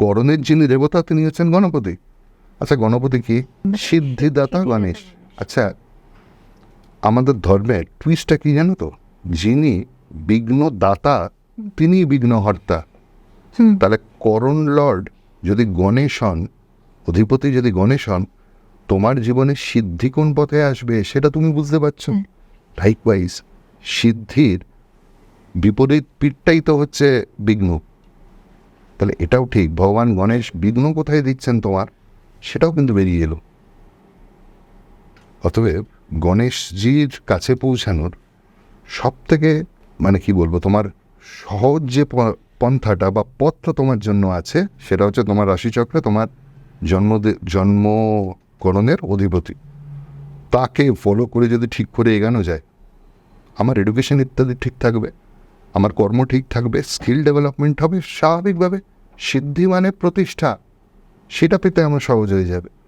করণের যিনি দেবতা তিনি হচ্ছেন গণপতি। আচ্ছা গণপতি কি? সিদ্ধিদাতা গণেশ। আচ্ছা আমাদের ধর্মের টুইস্টটা কি জানো তো? যিনি বিঘ্ন দাতা তিনি বিঘ্নহর্তা তাহলে করণ লর্ড যদি গণেশ হন অধিপতি যদি গণেশ হন তোমার জীবনে সিদ্ধি কোন পথে আসবে সেটা তুমি বুঝতে পারছ? লাইকওয়াইজ সিদ্ধির বিপরীত পিঠটাই তো হচ্ছে বিঘ্ন। তাহলে এটাও ঠিক। ভগবান গণেশ বিঘ্ন কোথায় দিচ্ছেন তোমার? সেটাও কিন্তু বেরিয়ে এলো। অতএব গণেশজির কাছে পৌঁছানোর সব থেকে মানে কি বলব, তোমার সহজ যে পন্থাটা বা পথটা তোমার জন্য আছে, সেটা হচ্ছে তোমার রাশিচক্রে তোমার জন্ম জন্মকরণের অধিপতি। তাকে ফলো করে যদি ঠিক করে এগানো যায়, আমার এডুকেশন ইত্যাদি ঠিক থাকবে? আমার কর্ম ঠিক থাকবে স্কিল ডেভেলপমেন্ট হবে, স্বাভাবিকভাবে সিদ্ধি মানে প্রতিষ্ঠা, সেটা পেতে আমার সহজ হয়ে যাবে।